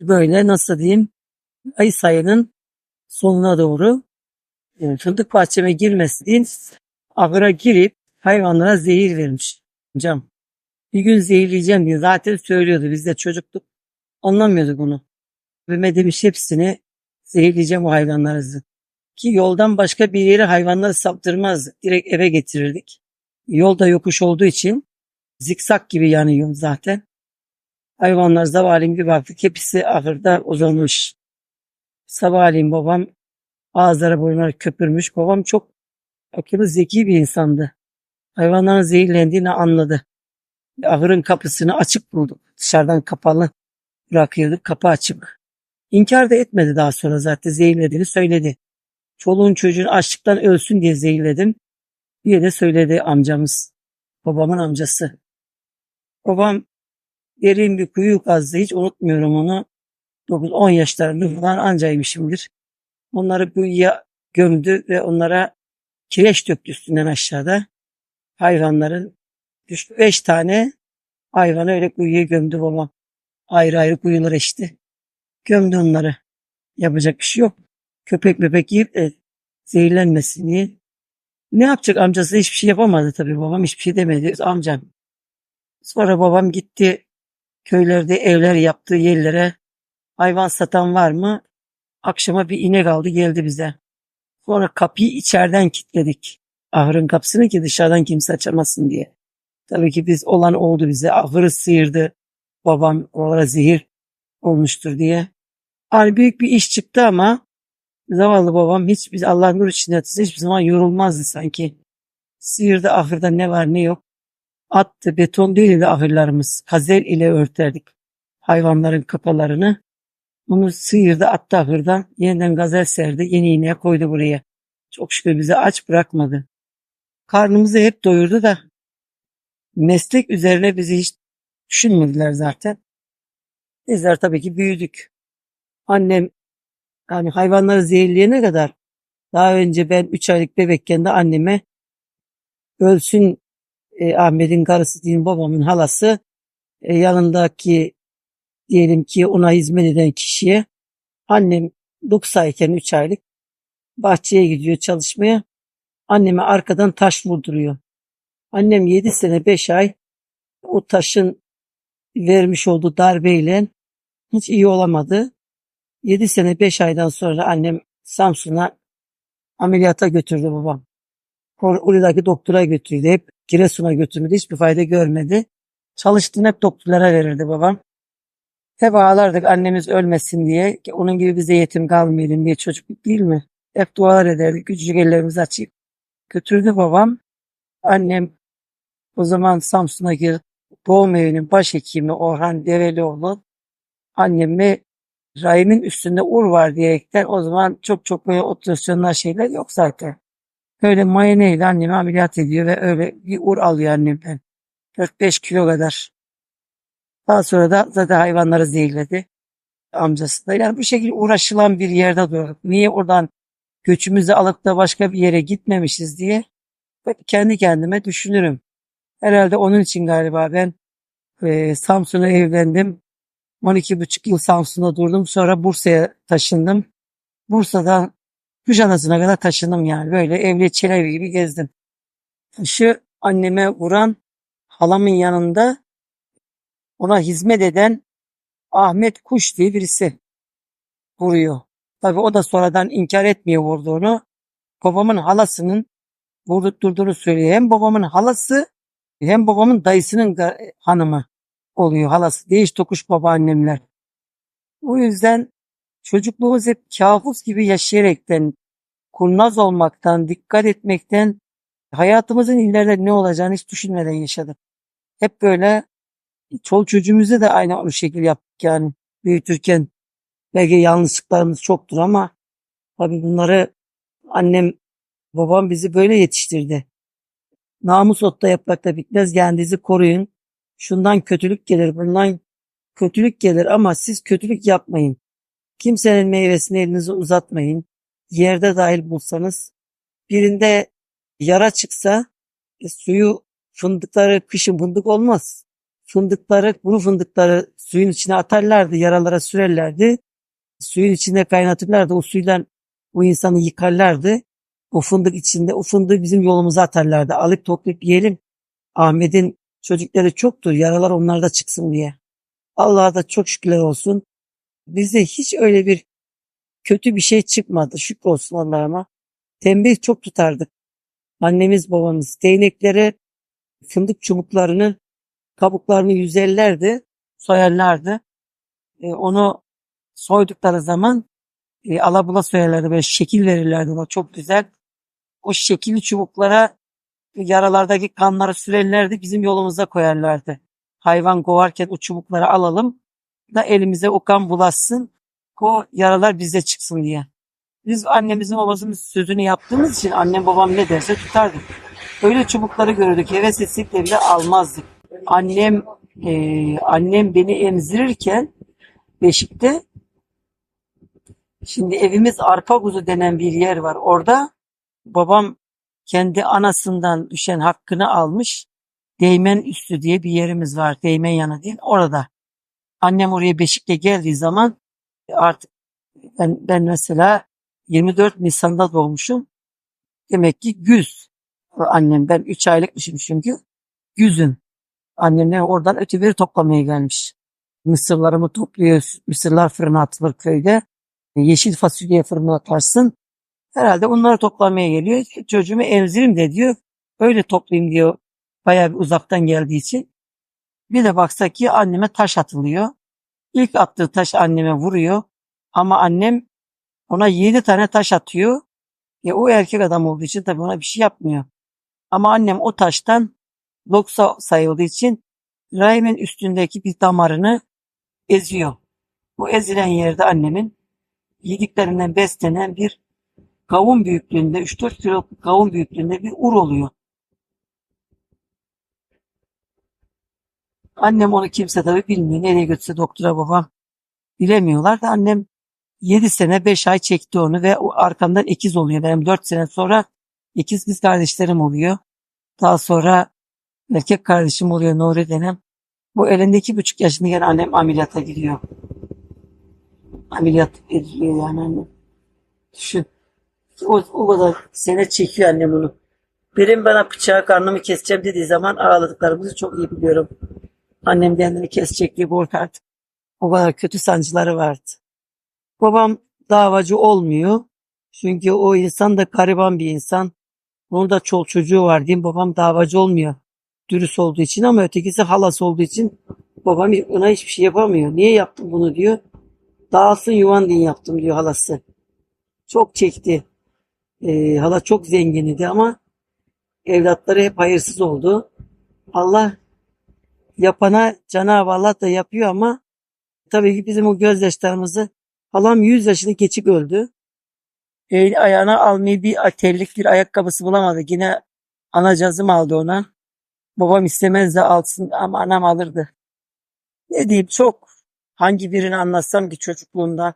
böyle nasıl diyeyim Mayıs ayının sonuna doğru e, fındık bahçeme girmesi diye ahıra girip hayvanlara zehir vermiş. Hocam bir gün zehirleyeceğim diye zaten söylüyordu. Biz de çocuktuk. Anlamıyorduk bunu. Ve demiş hepsini zehirleyeceğim o hayvanlarınızı. Ki yoldan başka bir yere hayvanları saptırmazdık. Direkt eve getirirdik. Yolda yokuş olduğu için zikzak gibi yanıyor zaten. Hayvanlar sabahleyin bir baktık hepsi ahırda uzanmış. Sabahleyin babam ağızlara boyunları köpürmüş. Babam çok akıllı zeki bir insandı. Hayvanların zehirlendiğini anladı. Ahırın kapısını açık bulduk. Dışarıdan kapalı bırakıyorduk. Kapı açık. İnkar da etmedi daha sonra zaten zehirlediğini söyledi. Çoluğun çocuğun açlıktan ölsün diye zehirledim diye de söyledi amcamız. Babamın amcası. Babam derin bir kuyu kazdı. Hiç unutmuyorum onu. 9-10 yaşlarında falan ancaymışımdır. Onları kuyuya gömdü ve onlara kireç döktü üstünden aşağıda. Hayvanların düştü. Beş tane hayvanı öyle kuyuya gömdü babam. Ayrı ayrı kuyular işte. Gömdü onları. Yapacak bir şey yok. Köpek bebek yiyip de zehirlenmesin diye. Ne yapacak amcası hiçbir şey yapamadı tabii babam hiçbir şey demedi amcam. Sonra babam gitti köylerde evler yaptığı yerlere hayvan satan var mı? Akşama bir inek aldı geldi bize. Sonra kapıyı içeriden kilitledik. Ahırın kapısını ki dışarıdan kimse açamasın diye. Tabii ki biz olan oldu bize. Ahırı sıyırdı. Babam oralara zehir olmuştur diye. Hani büyük bir iş çıktı ama zavallı babam hiç biz Allah nur içinde yatsın hiçbir zaman yorulmazdı sanki. Sıyırdı ahırda ne var ne yok. Attı beton değil de ahırlarımız. Kazel ile örterdik hayvanların kapalarını. Onu sıyırdı attı ahırdan. Yeniden gazel serdi. Yeni iğneye koydu buraya. Çok şükür bizi aç bırakmadı. Karnımızı hep doyurdu da meslek üzerine bizi hiç düşünmediler zaten. Bizler tabii ki büyüdük. Annem yani hayvanları zehirleyene kadar daha önce ben 3 aylık bebekken de anneme ölsün e, Ahmet'in karısı diyeyim babamın halası e, yanındaki diyelim ki ona hizmet eden kişiye annem 9 ayken 3 aylık bahçeye gidiyor çalışmaya. Anneme arkadan taş vurduruyor. Annem 7 sene 5 ay o taşın vermiş olduğu darbeyle hiç iyi olamadı. 7 sene 5 aydan sonra annem Samsun'a ameliyata götürdü babam. Oradaki doktora götürdü. Hep Giresun'a götürmedi. Hiçbir fayda görmedi. Çalıştığını hep doktorlara verirdi babam. Hep ağlardık annemiz ölmesin diye. Onun gibi bize yetim kalmayalım diye çocukluk değil mi? Hep dualar ederdik. Küçücük ellerimizi açıp götürdü babam. Annem o zaman Samsun'daki doğum evinin başhekimi Orhan Develioğlu anneme rahimin üstünde ur var diyerekten o zaman çok çok böyle operasyonlar şeyler yok zaten. Böyle mayaneyle annemi ameliyat ediyor ve öyle bir ur alıyor annemden. 4-5 kilo kadar. Daha sonra da zaten hayvanları zehirledi. Amcası da. Yani bu şekilde uğraşılan bir yerde durduk. Niye oradan göçümüzü alıp da başka bir yere gitmemişiz diye kendi kendime düşünürüm. Herhalde onun için galiba ben e, Samsun'a evlendim. 12 buçuk yıl Samsun'da durdum. Sonra Bursa'ya taşındım. Bursa'dan Kuşadası'na kadar taşındım yani. Böyle evli çelebi gibi gezdim. Şu anneme vuran halamın yanında ona hizmet eden Ahmet Kuş diye birisi vuruyor. Tabii o da sonradan inkar etmiyor vurduğunu. Babamın halasının vurdurduğunu söylüyor. Hem babamın halası hem babamın dayısının da hanımı oluyor halası. Değiş tokuş babaannemler. O yüzden çocukluğumuz hep kabus gibi yaşayaraktan, kurnaz olmaktan, dikkat etmekten, hayatımızın ileride ne olacağını hiç düşünmeden yaşadık. Hep böyle çol çocuğumuzu da aynı o şekilde yaptık yani büyütürken. Belki yanlışlıklarımız çoktur ama tabii bunları annem, babam bizi böyle yetiştirdi. Namus otta yaprakta bitmez kendinizi koruyun. Şundan kötülük gelir, bundan kötülük gelir ama siz kötülük yapmayın. Kimsenin meyvesini elinize uzatmayın. Yerde dahil bulsanız birinde yara çıksa e, suyu fındıkları kışın fındık olmaz. fındıkları, kuru fındıkları suyun içine atarlardı, yaralara sürerlerdi. Suyun içinde kaynatırlardı. O suyla o insanı yıkarlardı. O fındık içinde, o fındığı bizim yolumuza atarlardı. Alıp toplayıp yiyelim. Ahmet'in çocukları çoktur. Yaralar onlarda çıksın diye. Allah'a da çok şükürler olsun. Bize hiç öyle bir kötü bir şey çıkmadı. Şükür olsun Allah'ıma. Tembih çok tutardık. Annemiz babamız değneklere fındık çubuklarını kabuklarını yüzerlerdi, soyarlardı. E, onu soydukları zaman e, alabula soyarlardı böyle şekil verirlerdi ona çok güzel. O şekilli çubuklara yaralardaki kanları sürerlerdi bizim yolumuza koyarlardı. Hayvan kovarken o çubukları alalım da elimize o kan bulaşsın. O yaralar bize çıksın diye. Biz annemizin babamızın sözünü yaptığımız için annem babam ne derse tutardık. Öyle çubukları gördük. Heves etsek bile almazdık. Annem e, annem beni emzirirken Beşik'te şimdi evimiz arpa kuzu denen bir yer var. Orada babam kendi anasından düşen hakkını almış. Değmen üstü diye bir yerimiz var. Değmen yanı değil. Orada. Annem oraya Beşik'le geldiği zaman artık ben, ben mesela 24 Nisan'da doğmuşum. Demek ki güz. Annem ben 3 aylıkmışım çünkü. Güzün. Annemler oradan öteberi toplamaya gelmiş. Mısırlarımı topluyor. Mısırlar fırına atılır köyde. Yeşil fasulye fırına atarsın. Herhalde onları toplamaya geliyor. Çocuğumu emzirim de diyor. Öyle toplayayım diyor. Bayağı bir uzaktan geldiği için. Bir de baksa ki anneme taş atılıyor. İlk attığı taş anneme vuruyor. Ama annem ona yedi tane taş atıyor. E o erkek adam olduğu için tabii ona bir şey yapmıyor. Ama annem o taştan loksa sayıldığı için rahimin üstündeki bir damarını eziyor. Bu ezilen yerde annemin yediklerinden beslenen bir kavun büyüklüğünde 3-4 kilo kavun büyüklüğünde bir ur oluyor. Annem onu kimse tabii bilmiyor. Nereye götürse doktora babam bilemiyorlar da annem 7 sene 5 ay çekti onu ve arkamdan ikiz oluyor. Benim 4 sene sonra ikiz kız kardeşlerim oluyor. Daha sonra erkek kardeşim oluyor Nuri denen. Bu elindeki buçuk yaşındayken annem ameliyata gidiyor. Ameliyat ediliyor yani annem. Düşün. O, o kadar sene çekiyor annem bunu. Benim bana bıçağı karnımı keseceğim dediği zaman ağladıklarımızı çok iyi biliyorum. Annem kendini kesecek diye korkardı. O kadar kötü sancıları vardı. Babam davacı olmuyor. Çünkü o insan da gariban bir insan. Onun da çol çocuğu var diyeyim. Babam davacı olmuyor. Dürüst olduğu için ama ötekisi halası olduğu için babam ona hiçbir şey yapamıyor. Niye yaptın bunu diyor. Dağılsın yuvan diye yaptım diyor halası. Çok çekti. Ee, hala çok zengin idi ama evlatları hep hayırsız oldu. Allah yapana Cenab-ı Allah da yapıyor ama tabii ki bizim o gözyaşlarımızı halam 100 yaşını geçik öldü. El ayağına almayı bir terlik bir ayakkabısı bulamadı. Yine anacazım aldı ona. Babam istemez de alsın ama anam alırdı. Ne diyeyim çok hangi birini anlatsam ki çocukluğunda